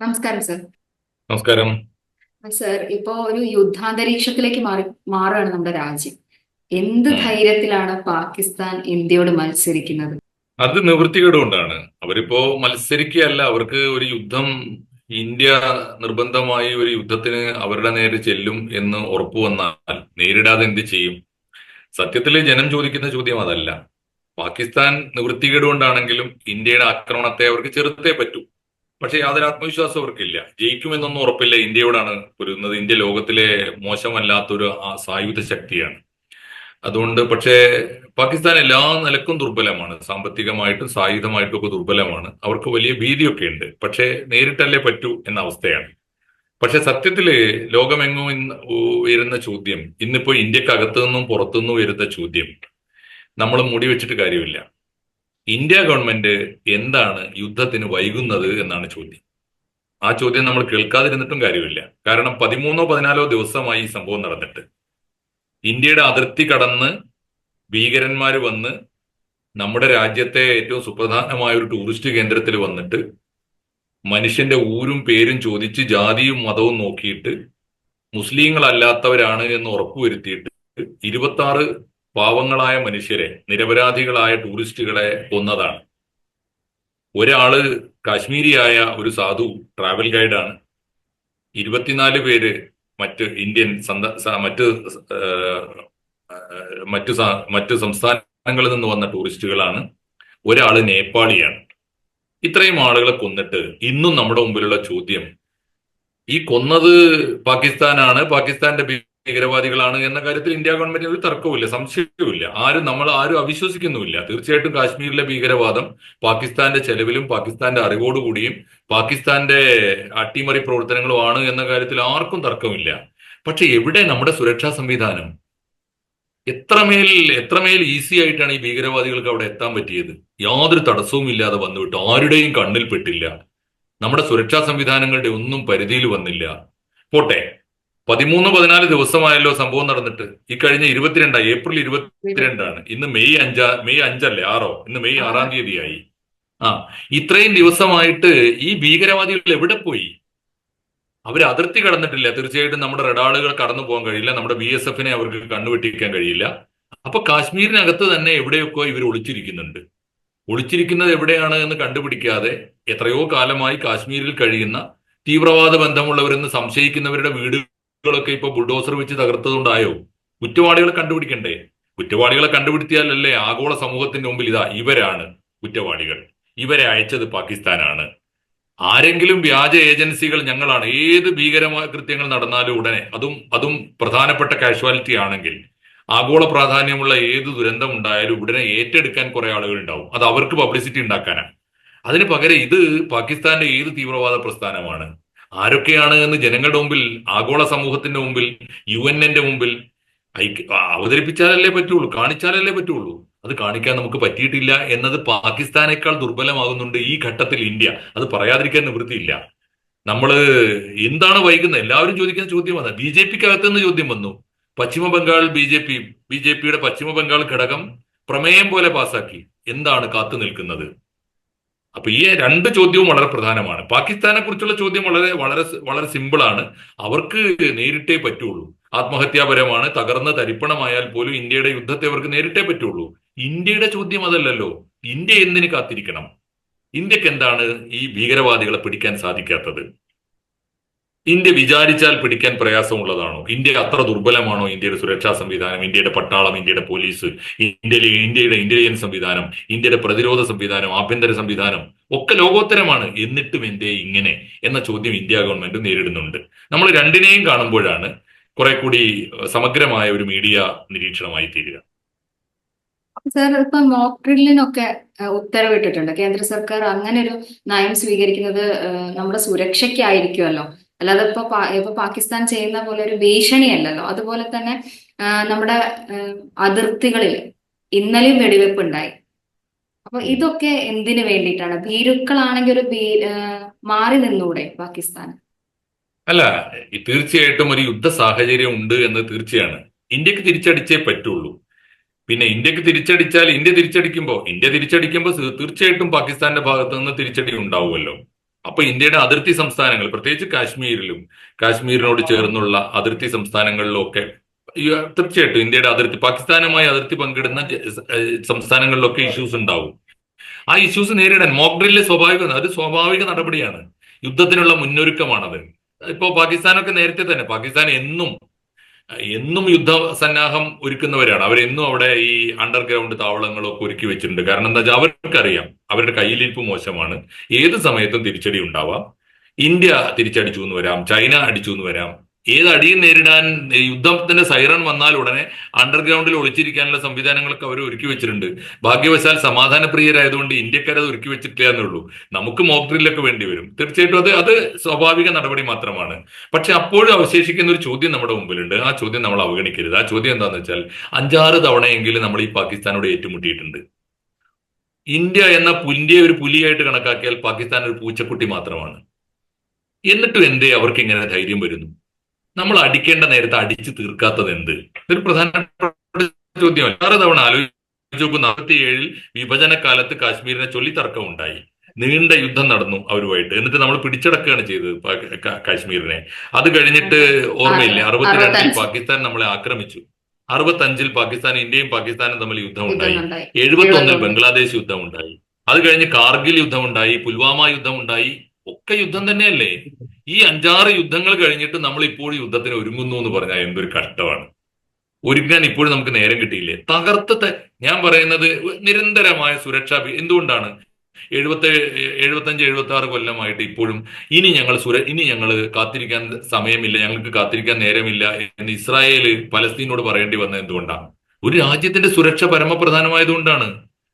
നമസ്കാരം സർ. നമസ്കാരം. സർ ഇപ്പോ ഒരു യുദ്ധാന്തരീക്ഷത്തിലേക്ക് മാറി മാറുകയാണ് നമ്മുടെ രാജ്യം. എന്ത് ധൈര്യത്തിലാണ് പാകിസ്ഥാൻ ഇന്ത്യയോട് മത്സരിക്കുന്നത്? അത് നിവൃത്തികേട് കൊണ്ടാണ് അവരിപ്പോ മത്സരിക്കുകയല്ല അവർക്ക് ഒരു യുദ്ധം ഇന്ത്യ നിർബന്ധമായി ഒരു യുദ്ധത്തിന് അവരുടെ നേരെ ചെല്ലും എന്ന് ഉറപ്പു വന്നാൽ നേരിടാതെ എന്ത് ചെയ്യും? സത്യത്തിൽ ജനം ചോദിക്കുന്ന ചോദ്യം അതല്ല. പാകിസ്ഥാൻ നിവൃത്തികേട് കൊണ്ടാണെങ്കിലും ഇന്ത്യയുടെ ആക്രമണത്തെ അവർക്ക് ചെറുത്തേ പറ്റൂ. പക്ഷെ യാതൊരു ആത്മവിശ്വാസം അവർക്കില്ല. ജയിക്കുമെന്നൊന്നും ഉറപ്പില്ല. ഇന്ത്യയോടാണ് പൊരുന്നത് ഇന്ത്യ ലോകത്തിലെ മോശമല്ലാത്തൊരു സായുധ ശക്തിയാണ്. അതുകൊണ്ട് പക്ഷേ പാകിസ്ഥാൻ എല്ലാ നിലക്കും ദുർബലമാണ്. സാമ്പത്തികമായിട്ടും സായുധമായിട്ടും ഒക്കെ ദുർബലമാണ്. അവർക്ക് വലിയ ഭീതിയൊക്കെ ഉണ്ട്. പക്ഷേ നേരിട്ടല്ലേ പറ്റൂ എന്ന അവസ്ഥയാണ്. പക്ഷെ സത്യത്തിൽ ലോകമെങ്ങും ഇന്ന് ഉയരുന്ന ചോദ്യം ഇന്നിപ്പോൾ ഇന്ത്യക്കകത്തു നിന്നും പുറത്തുനിന്നും ഉയരുന്ന ചോദ്യം നമ്മൾ മുടി വെച്ചിട്ട് കാര്യമില്ല. ഇന്ത്യ ഗവൺമെന്റ് എന്താണ് യുദ്ധത്തിന് വൈകുന്നത് എന്നാണ് ചോദ്യം. ആ ചോദ്യം നമ്മൾ കേൾക്കാതിരുന്നിട്ടും കാര്യമില്ല. കാരണം പതിമൂന്നോ പതിനാലോ ദിവസമായി ഈ സംഭവം നടന്നിട്ട്. ഇന്ത്യയുടെ അതിർത്തി കടന്ന് ഭീകരന്മാർ വന്ന് നമ്മുടെ രാജ്യത്തെ ഏറ്റവും സുപ്രധാനമായ ഒരു ടൂറിസ്റ്റ് കേന്ദ്രത്തിൽ വന്നിട്ട് മനുഷ്യന്റെ ഊരും പേരും ചോദിച്ച് ജാതിയും മതവും നോക്കിയിട്ട് മുസ്ലിങ്ങളല്ലാത്തവരാണ് എന്ന് ഉറപ്പുവരുത്തിയിട്ട് ഇരുപത്തി ആറ് പാവങ്ങളായ മനുഷ്യരെ നിരപരാധികളായ ടൂറിസ്റ്റുകളെ കൊന്നതാണ്. ഒരാൾ കാശ്മീരിയായ ഒരു സാധു ട്രാവൽ ഗൈഡാണ്. ഇരുപത്തിനാല് പേര് മറ്റ് ഇന്ത്യൻ സന്ത മറ്റ് മറ്റ് മറ്റ് സംസ്ഥാനങ്ങളിൽ നിന്ന് വന്ന ടൂറിസ്റ്റുകളാണ്. ഒരാൾ നേപ്പാളിയാണ്. ഇത്രയും ആളുകളെ കൊന്നിട്ട് ഇന്നും നമ്മുടെ മുമ്പിലുള്ള ചോദ്യം ഈ കൊന്നത് പാകിസ്ഥാനാണ്? പാകിസ്ഥാന്റെ ഭീകരവാദികളാണ് എന്ന കാര്യത്തിൽ ഇന്ത്യ ഗവൺമെന്റിന് ഒരു തർക്കവുമില്ല സംശയവുമില്ല. ആരും നമ്മൾ ആരും അവിശ്വസിക്കുന്നുമില്ല. തീർച്ചയായിട്ടും കാശ്മീരിലെ ഭീകരവാദം പാകിസ്ഥാന്റെ ചെലവിലും പാകിസ്ഥാന്റെ അറിവോടുകൂടിയും പാകിസ്ഥാന്റെ അട്ടിമറി പ്രവർത്തനങ്ങളുമാണ് എന്ന കാര്യത്തിൽ ആർക്കും തർക്കമില്ല പക്ഷെ എവിടെ നമ്മുടെ സുരക്ഷാ സംവിധാനം? എത്രമേൽ എത്രമേൽ ഈസി ആയിട്ടാണ് ഈ ഭീകരവാദികൾക്ക് അവിടെ എത്താൻ പറ്റിയത്? യാതൊരു തടസ്സവും ഇല്ലാതെ വന്നുവിട്ടു. ആരുടെയും കണ്ണിൽപ്പെട്ടില്ല നമ്മുടെ സുരക്ഷാ സംവിധാനങ്ങളുടെ ഒന്നും പരിധിയിൽ വന്നില്ല. പോട്ടെ. പതിമൂന്ന് പതിനാല് ദിവസമായല്ലോ സംഭവം നടന്നിട്ട്. ഈ കഴിഞ്ഞ ഇരുപത്തിരണ്ടാ ഏപ്രിൽ ഇരുപത്തിരണ്ടാണ്. ഇന്ന് മെയ് അഞ്ചാ മെയ് അഞ്ചല്ലേ ആറോ? ഇന്ന് മെയ് ആറാം തീയതിയായി. ആ ഇത്രയും ദിവസമായിട്ട് ഈ ഭീകരവാദികൾ എവിടെ പോയി? അവർ അതിർത്തി കടന്നിട്ടില്ല. തീർച്ചയായിട്ടും നമ്മുടെ റെഡാളുകൾ കടന്നു പോകാൻ കഴിയില്ല. നമ്മുടെ ബി എസ് എഫിനെ അവർക്ക് കണ്ണുവെട്ടിക്കാൻ കഴിയില്ല. അപ്പൊ കാശ്മീരിനകത്ത് തന്നെ എവിടെയൊക്കെ ഇവർ ഒളിച്ചിരിക്കുന്നുണ്ട്? ഒളിച്ചിരിക്കുന്നത് എവിടെയാണ് എന്ന് കണ്ടുപിടിക്കാതെ എത്രയോ കാലമായി കാശ്മീരിൽ കഴിയുന്ന തീവ്രവാദ ബന്ധമുള്ളവരെന്ന് സംശയിക്കുന്നവരുടെ വീടുകളൊക്കെ ഇപ്പൊ ബുൾഡോസർ വെച്ച് തകർത്തതുണ്ടായോ കുറ്റവാളികളെ കണ്ടുപിടിക്കണ്ടേ? കുറ്റവാളികളെ കണ്ടുപിടിച്ചാലല്ലേ ആഗോള സമൂഹത്തിന്റെ മുമ്പിൽ ഇതാ ഇവരാണ് കുറ്റവാളികൾ. ഇവരെ അയച്ചത് പാകിസ്ഥാനാണ്. ആരെങ്കിലും വ്യാജ ഏജൻസികൾ ഞങ്ങളാണ്. ഏത് ഭീകരമായ കൃത്യങ്ങൾ നടന്നാലും ഉടനെ അതും അതും പ്രധാനപ്പെട്ട കാഷ്വാലിറ്റി ആണെങ്കിൽ ആഗോള പ്രാധാന്യമുള്ള ഏത് ദുരന്തം ഉണ്ടായാലും ഉടനെ ഏറ്റെടുക്കാൻ കുറെ ആളുകൾ ഉണ്ടാവും. അത് അവർക്ക് പബ്ലിസിറ്റി ഉണ്ടാക്കാനാണ് അതിന് പകരം ഇത് പാകിസ്ഥാന്റെ ഏത് തീവ്രവാദ പ്രസ്ഥാനമാണ്? ആരൊക്കെയാണ് എന്ന് ജനങ്ങളുടെ മുമ്പിൽ ആഗോള സമൂഹത്തിന്റെ മുമ്പിൽ യു എന്റെ മുമ്പിൽ അവതരിപ്പിച്ചാലല്ലേ പറ്റുള്ളൂ കാണിച്ചാലല്ലേ പറ്റുള്ളൂ. അത് കാണിക്കാൻ നമുക്ക് പറ്റിയിട്ടില്ല എന്നത് പാകിസ്ഥാനേക്കാൾ ദുർബലമാകുന്നുണ്ട് ഈ ഘട്ടത്തിൽ ഇന്ത്യ. അത് പറയാതിരിക്കാൻ നിവൃത്തിയില്ല. നമ്മൾ എന്താണ് വൈകുന്നത്? എല്ലാവരും ചോദിക്കുന്ന ചോദ്യം വന്നത് ബി ജെ പിക്ക് അകത്തുനിന്ന് ചോദ്യം വന്നു. Paschim Bengal B J P B J പിയുടെ പശ്ചിമ ബംഗാൾ ഘടകം പ്രമേയം പോലെ പാസാക്കി. എന്താണ് കാത്തു നിൽക്കുന്നത്? അപ്പൊ ഈ രണ്ട് ചോദ്യവും വളരെ പ്രധാനമാണ്. പാകിസ്ഥാനെ കുറിച്ചുള്ള ചോദ്യം വളരെ വളരെ വളരെ സിമ്പിളാണ് അവർക്ക് നേരിട്ടേ പറ്റുള്ളൂ. ആത്മഹത്യാപരമാണ്. തകർന്ന തരിപ്പണമായാൽ പോലും ഇന്ത്യയുടെ യുദ്ധത്തെ അവർക്ക് നേരിട്ടേ പറ്റുള്ളൂ. ഇന്ത്യയുടെ ചോദ്യം അതല്ലല്ലോ. ഇന്ത്യ എന്തിന് കാത്തിരിക്കണം? ഇന്ത്യയ്ക്ക് എന്താണ് ഈ ഭീകരവാദികളെ പിടിക്കാൻ സാധിക്കാത്തത്? ഇന്ത്യ വിചാരിച്ചാൽ പിടിക്കാൻ പ്രയാസമുള്ളതാണോ? ഇന്ത്യ അത്ര ദുർബലമാണോ ഇന്ത്യയുടെ സുരക്ഷാ സംവിധാനം ഇന്ത്യയുടെ പട്ടാളം ഇന്ത്യയുടെ പോലീസ് ഇന്ത്യയിലെ ഇന്ത്യയുടെ ഇന്റലിജൻസ് സംവിധാനം ഇന്ത്യയുടെ പ്രതിരോധ സംവിധാനം ആഭ്യന്തര സംവിധാനം ഒക്കെ ലോകോത്തരമാണ്. എന്നിട്ടും എന്തേ ഇങ്ങനെ എന്ന ചോദ്യം ഇന്ത്യ ഗവൺമെന്റ് നേരിടുന്നുണ്ട്. നമ്മൾ രണ്ടിനെയും കാണുമ്പോഴാണ് കുറെ കൂടി സമഗ്രമായ ഒരു മീഡിയ നിരീക്ഷണമായി തീരുക. സർ ഇപ്പൊ മോക്ക് ഡ്രില്ലിനൊക്കെ ഉത്തരവിട്ടിട്ടുണ്ട്. കേന്ദ്ര സർക്കാർ അങ്ങനെ ഒരു നയം സ്വീകരിക്കുന്നത് നമ്മുടെ സുരക്ഷയ്ക്കായിരിക്കുമല്ലോ. അല്ലാതെ ഇപ്പൊ ഇപ്പൊ പാകിസ്ഥാൻ ചെയ്യുന്ന പോലെ ഒരു ഭീഷണിയല്ലല്ലോ. അതുപോലെ തന്നെ നമ്മുടെ അതിർത്തികളിൽ ഇന്നലെയും വെടിവെപ്പ് ഉണ്ടായി അപ്പൊ ഇതൊക്കെ എന്തിനു വേണ്ടിയിട്ടാണ്? ഭീരുക്കളാണെങ്കിൽ ഒരു മാറി നിന്നൂടെ പാകിസ്ഥാൻ? അല്ല തീർച്ചയായിട്ടും ഒരു യുദ്ധ സാഹചര്യം ഉണ്ട് എന്ന് തീർച്ചയാണ്. ഇന്ത്യയ്ക്ക് തിരിച്ചടിച്ചേ പറ്റുള്ളൂ. പിന്നെ ഇന്ത്യയ്ക്ക് തിരിച്ചടിച്ചാൽ ഇന്ത്യ തിരിച്ചടിക്കുമ്പോൾ ഇന്ത്യ തിരിച്ചടിക്കുമ്പോൾ തീർച്ചയായിട്ടും പാകിസ്ഥാന്റെ ഭാഗത്തു നിന്ന് തിരിച്ചടി ഉണ്ടാവുമല്ലോ. അപ്പൊ ഇന്ത്യയുടെ അതിർത്തി സംസ്ഥാനങ്ങൾ പ്രത്യേകിച്ച് കാശ്മീരിലും കാശ്മീരിനോട് ചേർന്നുള്ള അതിർത്തി സംസ്ഥാനങ്ങളിലും ഒക്കെ തീർച്ചയായിട്ടും ഇന്ത്യയുടെ അതിർത്തി പാകിസ്ഥാനുമായി അതിർത്തി പങ്കിടുന്ന സംസ്ഥാനങ്ങളിലൊക്കെ ഇഷ്യൂസ് ഉണ്ടാവും. ആ ഇഷ്യൂസ് നേരിടാൻ മോക്ക് സ്വാഭാവിക അത് സ്വാഭാവിക നടപടിയാണ്. യുദ്ധത്തിനുള്ള മുന്നൊരുക്കമാണത്. ഇപ്പോ പാകിസ്ഥാനൊക്കെ നേരത്തെ തന്നെ പാകിസ്ഥാൻ എന്നും എന്നും യുദ്ധ സന്നാഹം ഒരുക്കുന്നവരാണ്. അവരെന്നും അവിടെ ഈ അണ്ടർഗ്രൗണ്ട് താവളങ്ങളൊക്കെ ഒരുക്കി വെച്ചിട്ടുണ്ട്. കാരണം എന്താ വെച്ചാൽ അവർക്കറിയാം. അവരുടെ കയ്യിലിരിപ്പ് മോശമാണ്. ഏത് സമയത്തും തിരിച്ചടി ഉണ്ടാവാം. ഇന്ത്യ തിരിച്ചടിച്ചു എന്ന് വരാം. ചൈന അടിച്ചു എന്ന് വരാം. ഏത് അടിയും നേരിടാൻ യുദ്ധത്തിന്റെ സൈറൺ വന്നാൽ ഉടനെ അണ്ടർഗ്രൗണ്ടിൽ ഒളിച്ചിരിക്കാനുള്ള സംവിധാനങ്ങളൊക്കെ അവർ ഒരുക്കി വെച്ചിട്ടുണ്ട്. ഭാഗ്യവശാൽ സമാധാനപ്രിയരായതുകൊണ്ട് ഇന്ത്യക്കാർ അത് ഒരുക്കി വെച്ചിട്ടില്ല എന്നുള്ളൂ. നമുക്ക് മോക്ക് വേണ്ടി വരും. തീർച്ചയായിട്ടും അത് അത് സ്വാഭാവിക നടപടി മാത്രമാണ്. പക്ഷെ അപ്പോഴും അവശേഷിക്കുന്ന ഒരു ചോദ്യം നമ്മുടെ മുമ്പിലുണ്ട്. ആ ചോദ്യം നമ്മൾ അവഗണിക്കരുത്. ആ ചോദ്യം എന്താണെന്ന് വെച്ചാൽ അഞ്ചാറ് തവണയെങ്കിലും നമ്മൾ ഈ പാകിസ്ഥാനോട് ഏറ്റുമുട്ടിയിട്ടുണ്ട്. ഇന്ത്യ എന്ന പുലിയെ ഒരു പുലിയായിട്ട് കണക്കാക്കിയാൽ പാകിസ്ഥാൻ ഒരു പൂച്ചക്കുട്ടി മാത്രമാണ്. എന്നിട്ടും എന്തേ അവർക്ക് ഇങ്ങനെ ധൈര്യം വരുന്നു? നമ്മൾ അടിക്കേണ്ട നേരത്തെ അടിച്ചു തീർക്കാത്തത് എന്ത്? ഇതൊരു പ്രധാനപ്പെട്ട ചോദ്യമല്ല ആറ് തവണ ആലോചിച്ച് നോക്കൂ നാൽപ്പത്തിയേഴിൽ വിഭജന കാലത്ത് കാശ്മീരിനെ ചൊല്ലി തർക്കം ഉണ്ടായി നീണ്ട യുദ്ധം നടന്നു അവരുമായിട്ട്. എന്നിട്ട് നമ്മൾ പിടിച്ചടക്കുകയാണ് ചെയ്തത് കാശ്മീരിനെ. അത് കഴിഞ്ഞിട്ട് ഓർമ്മയില്ലേ? അറുപത്തിരണ്ടിൽ പാകിസ്ഥാൻ നമ്മളെ ആക്രമിച്ചു. അറുപത്തഞ്ചിൽ പാകിസ്ഥാൻ ഇന്ത്യയും പാകിസ്ഥാനും തമ്മിൽ യുദ്ധം ഉണ്ടായി. എഴുപത്തി ഒന്നിൽ ബംഗ്ലാദേശ് യുദ്ധം ഉണ്ടായി അത് കഴിഞ്ഞ് കാർഗിൽ യുദ്ധം ഉണ്ടായി പുൽവാമ യുദ്ധം ഉണ്ടായി ഒക്കെ യുദ്ധം തന്നെയല്ലേ? ഈ അഞ്ചാറ് യുദ്ധങ്ങൾ കഴിഞ്ഞിട്ട് നമ്മൾ ഇപ്പോഴും യുദ്ധത്തിന് ഒരുങ്ങുന്നു എന്ന് പറഞ്ഞാൽ എന്തൊരു കഷ്ടമാണ്. ഒരുങ്ങാൻ ഇപ്പോഴും നമുക്ക് നേരം കിട്ടിയില്ലേ? തകർത്ത ഞാൻ പറയുന്നത് നിരന്തരമായ സുരക്ഷാ എന്തുകൊണ്ടാണ്? എഴുപത്തി എഴുപത്തഞ്ച് എഴുപത്തി ആറ് കൊല്ലമായിട്ട് ഇപ്പോഴും ഇനി ഞങ്ങൾ സുര ഇനി ഞങ്ങൾ കാത്തിരിക്കാൻ സമയമില്ല ഞങ്ങൾക്ക് കാത്തിരിക്കാൻ നേരമില്ല എന്ന് ഇസ്രായേൽ പലസ്തീനോട് പറയേണ്ടി വന്നത് എന്തുകൊണ്ടാണ്? ഒരു രാജ്യത്തിന്റെ സുരക്ഷ പരമപ്രധാനമായതുകൊണ്ടാണ്.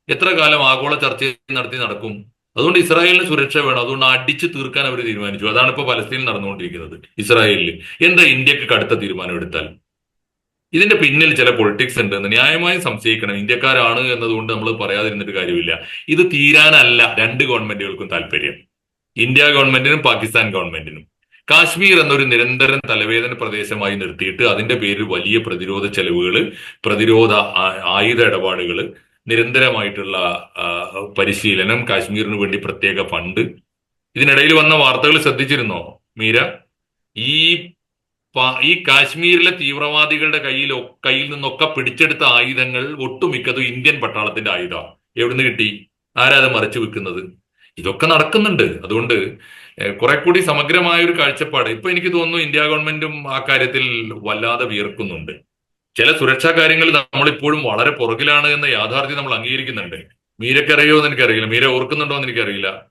എത്ര കാലം ആഗോള ചർച്ച നടത്തി നടക്കും? അതുകൊണ്ട് ഇസ്രായേലിന് സുരക്ഷ വേണം. അതുകൊണ്ട് അടിച്ചു തീർക്കാൻ അവർ തീരുമാനിച്ചു. അതാണ് ഇപ്പോൾ പലസ്തീനിൽ നടന്നുകൊണ്ടിരിക്കുന്നത്. ഇസ്രായേലിൽ. എന്താ ഇന്ത്യയ്ക്ക് കടുത്ത തീരുമാനം എടുത്താൽ? ഇതിന്റെ പിന്നിൽ ചില പൊളിറ്റിക്സ് ഉണ്ട് എന്ന് ന്യായമായും സംശയിക്കണം. ഇന്ത്യക്കാരാണ് എന്നതുകൊണ്ട് നമ്മൾ പറയാതിരുന്നിട്ട് കാര്യമില്ല. ഇത് തീരാനല്ല രണ്ട് ഗവൺമെന്റുകൾക്കും താല്പര്യം. ഇന്ത്യ ഗവൺമെന്റിനും പാകിസ്ഥാൻ ഗവൺമെന്റിനും. കാശ്മീർ എന്നൊരു നിരന്തരം തലവേദന പ്രദേശമായി നിർത്തിയിട്ട് അതിന്റെ പേരിൽ വലിയ പ്രതിരോധ ചെലവുകൾ പ്രതിരോധ ആയുധ ഇടപാടുകൾ നിരന്തരമായിട്ടുള്ള പരിശീലനം കാശ്മീരിന് വേണ്ടി പ്രത്യേക ഫണ്ട്. ഇതിനിടയിൽ വന്ന വാർത്തകൾ ശ്രദ്ധിച്ചിരുന്നോ മീര? ഈ ഈ കാശ്മീരിലെ തീവ്രവാദികളുടെ കയ്യിൽ കയ്യിൽ നിന്നൊക്കെ പിടിച്ചെടുത്ത ആയുധങ്ങൾ ഒട്ടുമിക്കതും ഇന്ത്യൻ പട്ടാളത്തിന്റെ ആയുധമാണ്. എവിടുന്ന് കിട്ടി? ആരാ അത് മറച്ചു വെക്കുന്നത് ഇതൊക്കെ നടക്കുന്നുണ്ട്. അതുകൊണ്ട് കുറെ കൂടി സമഗ്രമായ ഒരു കാഴ്ചപ്പാട്. ഇപ്പൊ എനിക്ക് തോന്നുന്നു ഇന്ത്യ ഗവൺമെന്റും ആ കാര്യത്തിൽ വല്ലാതെ വിയർക്കുന്നുണ്ട്. ചില സുരക്ഷാ കാര്യങ്ങൾ നമ്മളിപ്പോഴും വളരെ പുറകിലാണ് എന്ന യാഥാർത്ഥ്യം നമ്മൾ അംഗീകരിക്കുന്നുണ്ട്. മീരക്കറിയോ എന്ന് എനിക്കറിയില്ല. മീര ഓർക്കുന്നുണ്ടോ എന്ന് എനിക്കറിയില്ല.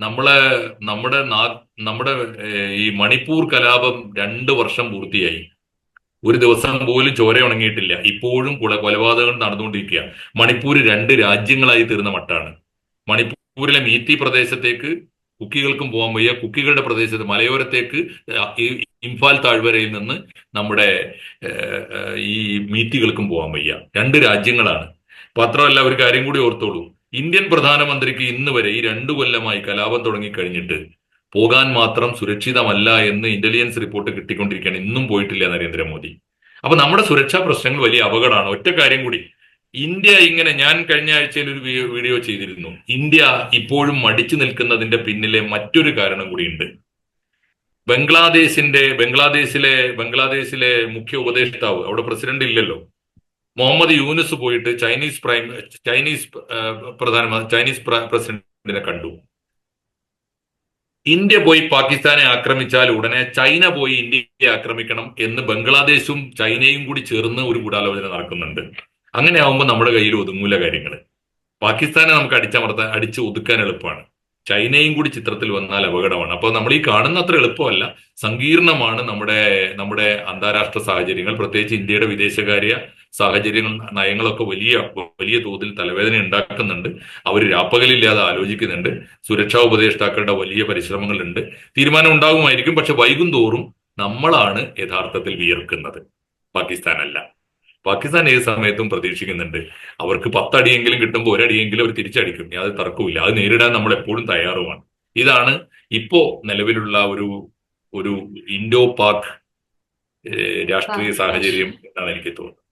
നമ്മളെ നമ്മുടെ നമ്മുടെ ഈ മണിപ്പൂർ കലാപം രണ്ട് വർഷം പൂർത്തിയായി. ഒരു ദിവസം പോലും ചോര ഉണങ്ങിയിട്ടില്ല. ഇപ്പോഴും കുല കൊലപാതകങ്ങൾ നടന്നുകൊണ്ടിരിക്കുക. മണിപ്പൂർ രണ്ട് രാജ്യങ്ങളായി തീർന്ന മട്ടാണ്. മണിപ്പൂരിലെ മീത്തി പ്രദേശത്തേക്ക് കുക്കികൾക്കും പോകാൻ വയ്യ. കുക്കികളുടെ പ്രദേശത്ത് മലയോരത്തേക്ക് ഇംഫാൽ താഴ്വരയിൽ നിന്ന് നമ്മുടെ ഈ മീറ്റുകൾക്കും പോകാൻ വയ്യ. രണ്ട് രാജ്യങ്ങളാണ്. മാത്രമല്ല ഒരു കാര്യം കൂടി ഓർത്തോളൂ. ഇന്ത്യൻ പ്രധാനമന്ത്രിക്ക് ഇന്ന് വരെ ഈ രണ്ടു കൊല്ലമായി കലാപം തുടങ്ങിക്കഴിഞ്ഞിട്ട് പോകാൻ മാത്രം സുരക്ഷിതമല്ല എന്ന് ഇന്റലിജൻസ് റിപ്പോർട്ട് കിട്ടിക്കൊണ്ടിരിക്കുകയാണ്. ഇന്നും പോയിട്ടില്ല നരേന്ദ്രമോദി. അപ്പൊ നമ്മുടെ സുരക്ഷാ പ്രശ്നങ്ങൾ വലിയ അപകടമാണ്. ഒറ്റ കാര്യം കൂടി. ഇന്ത്യ ഇങ്ങനെ ഞാൻ കഴിഞ്ഞ ആഴ്ചയിൽ ഒരു വീഡിയോ ചെയ്തിരുന്നു. ഇന്ത്യ ഇപ്പോഴും മടിച്ചു നിൽക്കുന്നതിന്റെ പിന്നിലെ മറ്റൊരു കാരണം കൂടിയുണ്ട്. ബംഗ്ലാദേശിന്റെ ബംഗ്ലാദേശിലെ ബംഗ്ലാദേശിലെ മുഖ്യ ഉപദേഷ്ടാവ് അവിടെ പ്രസിഡന്റ് ഇല്ലല്ലോ. മുഹമ്മദ് യൂനുസ് പോയിട്ട് ചൈനീസ് പ്രൈം ചൈനീസ് പ്രധാനമന്ത്രി ചൈനീസ് പ്രസിഡന്റിനെ കണ്ടു. ഇന്ത്യ പോയി പാകിസ്ഥാനെ ആക്രമിച്ചാൽ ഉടനെ ചൈന പോയി ഇന്ത്യയെ ആക്രമിക്കണം എന്ന് ബംഗ്ലാദേശും ചൈനയും കൂടി ചേർന്ന് ഒരു ഗൂഢാലോചന നടക്കുന്നുണ്ട്. അങ്ങനെ ആവുമ്പോൾ നമ്മുടെ കയ്യിൽ ഒതുങ്ങൂല കാര്യങ്ങൾ പാകിസ്ഥാനെ നമുക്ക് അടിച്ചമർത്താൻ അടിച്ച് ഒതുക്കാൻ എളുപ്പമാണ്. ചൈനയും കൂടി ചിത്രത്തിൽ വന്നാൽ അപകടമാണ്. അപ്പോൾ നമ്മൾ ഈ കാണുന്ന അത്ര എളുപ്പമല്ല. സങ്കീർണമാണ് നമ്മുടെ നമ്മുടെ അന്താരാഷ്ട്ര സാഹചര്യങ്ങൾ. പ്രത്യേകിച്ച് ഇന്ത്യയുടെ വിദേശകാര്യ സാഹചര്യങ്ങൾ നയങ്ങളൊക്കെ വലിയ വലിയ തോതിൽ തലവേദന ഉണ്ടാക്കുന്നുണ്ട്. അവർ രാപ്പകലില്ലാതെ ആലോചിക്കുന്നുണ്ട്. സുരക്ഷാ ഉപദേഷ്ടാക്കളുടെ വലിയ പരിശ്രമങ്ങളുണ്ട്. തീരുമാനം ഉണ്ടാകുമായിരിക്കും. പക്ഷെ വൈകും തോറും നമ്മളാണ് യഥാർത്ഥത്തിൽ വിയർക്കുന്നത്. പാകിസ്ഥാൻ അല്ല പാകിസ്ഥാൻ ഏത് സമയത്തും പ്രതീക്ഷിക്കുന്നുണ്ട്. അവർക്ക് പത്തടിയെങ്കിലും കിട്ടുമ്പോൾ ഒരടിയെങ്കിലും അവർ തിരിച്ചടിക്കും. അത് തർക്കമില്ല അത് നേരിടാൻ നമ്മൾ എപ്പോഴും തയ്യാറുമാണ്. ഇതാണ് ഇപ്പോ നിലവിലുള്ള ഒരു ഒരു ഇൻഡോ പാക് രാഷ്ട്രീയ സാഹചര്യം എന്നാണ് എനിക്ക് തോന്നുന്നത്.